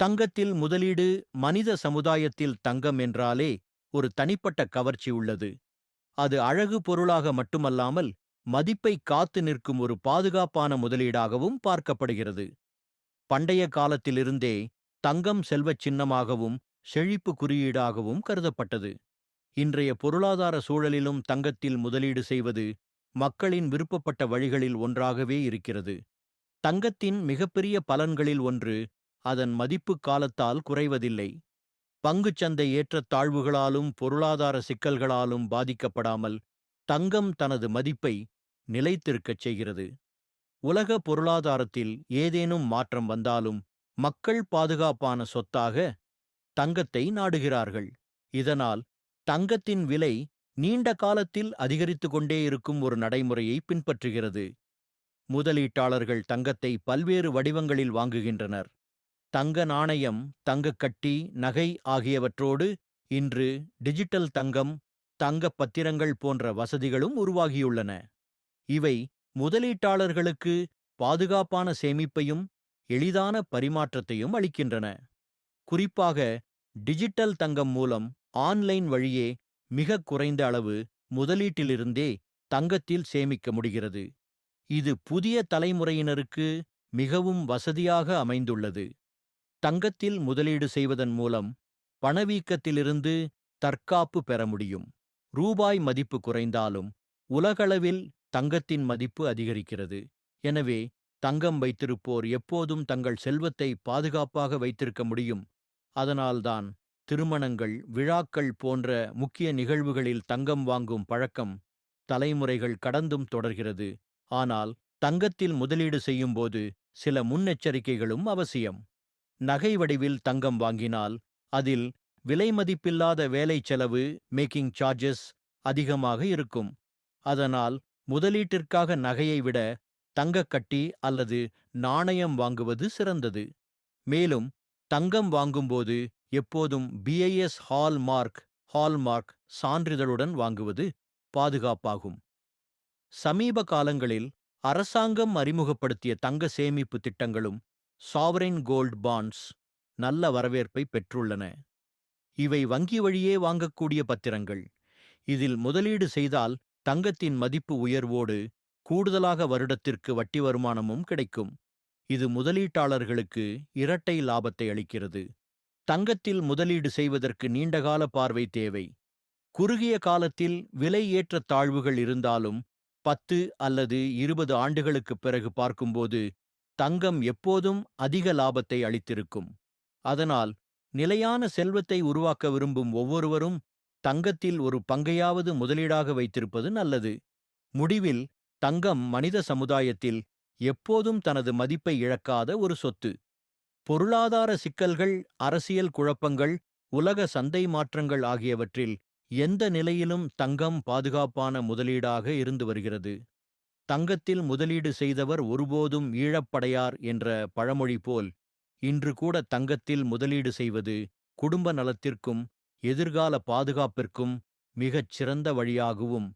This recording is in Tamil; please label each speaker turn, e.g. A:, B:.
A: தங்கத்தில் முதலீடு மனித சமுதாயத்தில் தங்கம் என்றாலே ஒரு தனிப்பட்ட கவர்ச்சி உள்ளது. அது அழகு பொருளாக மட்டுமல்லாமல் மதிப்பை காத்து நிற்கும் ஒரு பாதுகாப்பான முதலீடாகவும் பார்க்கப்படுகிறது. பண்டைய காலத்திலிருந்தே தங்கம் செல்வச் சின்னமாகவும் செழிப்பு குறியீடாகவும் கருதப்பட்டது. இன்றைய பொருளாதார சூழலிலும் தங்கத்தில் முதலீடு செய்வது மக்களின் விருப்பப்பட்ட வழிகளில் ஒன்றாகவே இருக்கிறது. தங்கத்தின் மிகப்பெரிய பலன்களில் ஒன்று அதன் மதிப்பு காலத்தால் குறைவதில்லை. பங்குச்சந்தை ஏற்றத்தாழ்வுகளாலும் பொருளாதார சிக்கல்களாலும் பாதிக்கப்படாமல் தங்கம் தனது மதிப்பை நிலைத்திருக்கச் செய்கிறது. உலக பொருளாதாரத்தில் ஏதேனும் மாற்றம் வந்தாலும் மக்கள் பாதுகாப்பான சொத்தாக தங்கத்தை நாடுகிறார்கள். இதனால் தங்கத்தின் விலை நீண்ட காலத்தில் அதிகரித்து கொண்டே இருக்கும் ஒரு நடைமுறையை பின்பற்றுகிறது. முதலீட்டாளர்கள் தங்கத்தை பல்வேறு வடிவங்களில் வாங்குகின்றனர். தங்க நாணயம் தங்கக் கட்டி நகை ஆகியவற்றோடு இன்று டிஜிட்டல் தங்கம் தங்கப் பத்திரங்கள் போன்ற வசதிகளும் உருவாகியுள்ளன. இவை முதலீட்டாளர்களுக்கு பாதுகாப்பான சேமிப்பையும் எளிதான பரிமாற்றத்தையும் அளிக்கின்றன. குறிப்பாக டிஜிட்டல் தங்கம் மூலம் ஆன்லைன் வழியே மிக குறைந்த அளவு முதலீட்டிலிருந்தே தங்கத்தில் சேமிக்க முடிகிறது. இது புதிய தலைமுறையினருக்கு மிகவும் வசதியாக அமைந்துள்ளது. தங்கத்தில் முதலீடு செய்வதன் மூலம் பணவீக்கத்திலிருந்து தற்காப்பு பெற முடியும். ரூபாய் மதிப்பு குறைந்தாலும் உலகளவில் தங்கத்தின் மதிப்பு அதிகரிக்கிறது. எனவே தங்கம் வைத்திருப்போர் எப்போதும் தங்கள் செல்வத்தை பாதுகாப்பாக வைத்திருக்க முடியும். அதனால்தான் திருமணங்கள் விழாக்கள் போன்ற முக்கிய நிகழ்வுகளில் தங்கம் வாங்கும் பழக்கம் தலைமுறைகள் கடந்தும் தொடர்கிறது. ஆனால் தங்கத்தில் முதலீடு செய்யும்போது சில முன்னெச்சரிக்கைகளும் அவசியம். நகை வடிவில் தங்கம் வாங்கினால் அதில் விலைமதிப்பில்லாத வேலை செலவு மேக்கிங் சார்ஜஸ் அதிகமாக இருக்கும். அதனால் முதலீட்டிற்காக நகையை விட தங்கக் கட்டி அல்லது நாணயம் வாங்குவது சிறந்தது. மேலும் தங்கம் வாங்கும்போது எப்போதும் பிஐஎஸ் ஹால்மார்க் ஹால்மார்க் சான்றிதழுடன் வாங்குவது பாதுகாப்பாகும். சமீப காலங்களில் அரசாங்கம் அறிமுகப்படுத்திய தங்க சேமிப்பு திட்டங்களும் சாவரின் கோல்ட் பாண்ட்ஸ் நல்ல வரவேற்பை பெற்றுள்ளன. இவை வங்கி வழியே வாங்கக்கூடிய பத்திரங்கள். இதில் முதலீடு செய்தால் தங்கத்தின் மதிப்பு உயர்வோடு கூடுதலாக வருடத்திற்கு வட்டி வருமானமும் கிடைக்கும். இது முதலீட்டாளர்களுக்கு இரட்டை லாபத்தை அளிக்கிறது. தங்கத்தில் முதலீடு செய்வதற்கு நீண்டகால பார்வை தேவை. குறுகிய காலத்தில் விலை ஏற்ற தாழ்வுகள் இருந்தாலும் பத்து அல்லது இருபது ஆண்டுகளுக்குப் பிறகு பார்க்கும்போது தங்கம் எப்போதும் அதிக லாபத்தை அளித்திருக்கும். அதனால் நிலையான செல்வத்தை உருவாக்க விரும்பும் ஒவ்வொருவரும் தங்கத்தில் ஒரு பங்கையாவது முதலீடாக வைத்திருப்பது நல்லது. முடிவில் தங்கம் மனித சமுதாயத்தில் எப்போதும் தனது மதிப்பை இழக்காத ஒரு சொத்து. பொருளாதார சிக்கல்கள் அரசியல் குழப்பங்கள் உலக சந்தை மாற்றங்கள் ஆகியவற்றில் எந்த நிலையிலும் தங்கம் பாதுகாப்பான முதலீடாக இருந்து வருகிறது. தங்கத்தில் முதலீடு செய்தவர் ஒருபோதும் ஈழப்படையார் என்ற பழமொழி போல் இன்று கூட தங்கத்தில் முதலீடு செய்வது குடும்ப நலத்திற்கும் எதிர்கால பாதுகாப்பிற்கும் மிகச் சிறந்த வழியாகவும்